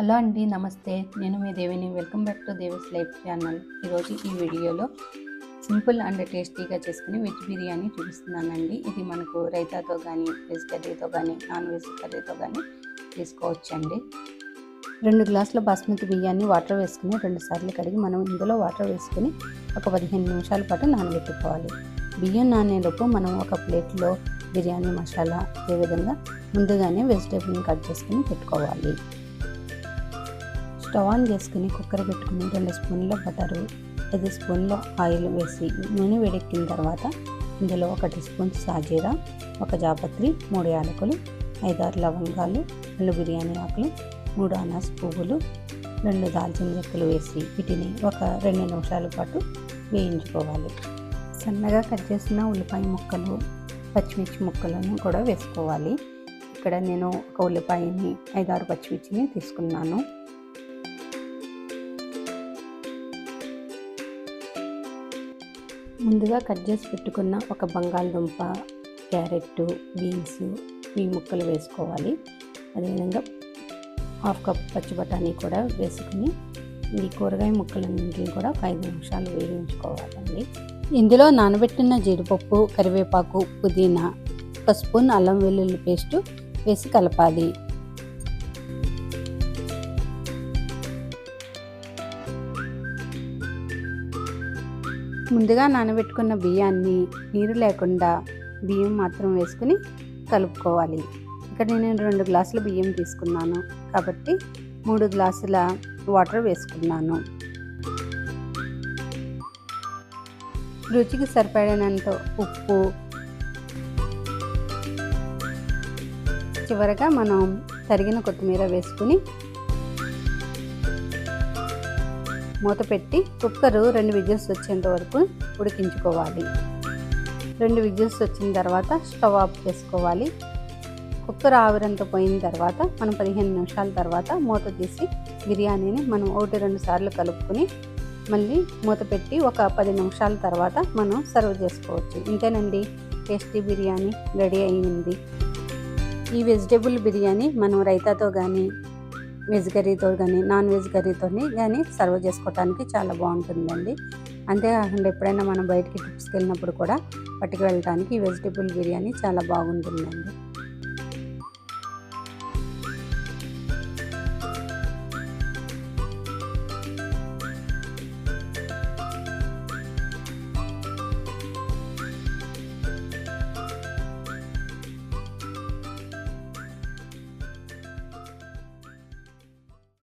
Hello అండి నమస్తే. నేను మీ దేవిని. Welcome back to Devi's life channel. ఈరోజు ఈ వీడియోలో సింపుల్ అండ్ టేస్టీగా చేసుకుని వెజ్ బిర్యానీ చూపిస్తున్నానండి. ఇది మనకు రైతాతో కానీ వెజ్ కర్రీతో కానీ నాన్ వెజ్ కర్రీతో కానీ తీసుకోవచ్చండి. రెండు గ్లాసుల బాస్మతి బియ్యాన్ని వాటర్ వేసుకుని రెండు సార్లు కడిగి మనం ఇందులో వాటర్ వేసుకుని ఒక పదిహేను నిమిషాల పాటు నానబెట్టుకోవాలి. బియ్యం నానేలోపు మనం ఒక ప్లేట్లో బిర్యానీ మసాలా ఏ విధంగా ముందుగానే వెజిటేబుల్ని కట్ చేసుకుని పెట్టుకోవాలి. స్టవ్ ఆన్ చేసుకుని కుక్కర్ పెట్టుకుని రెండు స్పూన్ల బటరు ఐదు స్పూన్ల ఆయిల్ వేసి నూనె వేడెక్కిన తర్వాత ఇందులో ఒకటి స్పూన్ సాజీరా ఒక జాపత్రి మూడు యాలకులు ఐదారు లవంగాలు రెండు బిర్యానీ ఆకులు మూడు అనాస్ పువ్వులు రెండు దాల్చిన చెక్కలు వేసి వీటిని ఒక రెండు నిమిషాల పాటు వేయించుకోవాలి. సన్నగా కట్ చేసిన ఉల్లిపాయ ముక్కలు పచ్చిమిర్చి ముక్కలను కూడా వేసుకోవాలి. ఇక్కడ నేను ఒక ఉల్లిపాయని ఐదారు పచ్చిమిర్చిని తీసుకున్నాను. ముందుగా కట్ చేసి పెట్టుకున్న ఒక బంగాళదుంప క్యారెట్ బీన్స్ ఈ ముక్కలు వేసుకోవాలి. అదేవిధంగా హాఫ్ కప్ పచ్చి బఠానీ కూడా వేసుకుని ఈ కూరగాయ ముక్కలన్నింటిని కూడా ఒక ఐదు నిమిషాలు వేయించుకోవాలండి. ఇందులో నానబెట్టిన జీడిపప్పు కరివేపాకు పుదీనా ఒక స్పూన్ అల్లం వెల్లుల్లి పేస్టు వేసి కలపాలి. ముందుగా నానబెట్టుకున్న బియ్యాన్ని నీరు లేకుండా బియ్యం మాత్రం వేసుకుని కలుపుకోవాలి. ఇక్కడ నేను రెండు గ్లాసుల బియ్యం తీసుకున్నాను. కాబట్టి మూడు గ్లాసుల వాటర్ వేసుకున్నాను. రుచికి సరిపడినంత ఉప్పు. చివరగా మనం తరిగిన కొత్తిమీర వేసుకుని మూత పెట్టి కుక్కరు రెండు విజిల్స్ వచ్చేంత వరకు ఉడికించుకోవాలి. రెండు విజిల్స్ వచ్చిన తర్వాత స్టవ్ ఆఫ్ చేసుకోవాలి. కుక్కర్ ఆవిరంతా పోయిన తర్వాత మనం పదిహేను నిమిషాల తర్వాత మూత తీసి బిర్యానీని మనం ఒకటి రెండు సార్లు కలుపుకొని మళ్ళీ మూత పెట్టి ఒక పది నిమిషాల తర్వాత మనం సర్వ్ చేసుకోవచ్చు. ఇంతేనండి? టేస్టీ బిర్యానీ రెడీ అయ్యింది. ఈ వెజిటేబుల్ బిర్యానీ మనం రైతాతో కానీ వెజ్ కర్రీతో కానీ నాన్ వెజ్ కర్రీతో కానీ సర్వ్ చేసుకోవడానికి చాలా బాగుంటుందండి. అంతేకాకుండా ఎప్పుడైనా మనం బయటికి ట్రిప్స్కి వెళ్ళినప్పుడు కూడా పట్టుకు వెళ్ళడానికి ఈ వెజిటేబుల్ బిర్యానీ చాలా బాగుంటుందండి.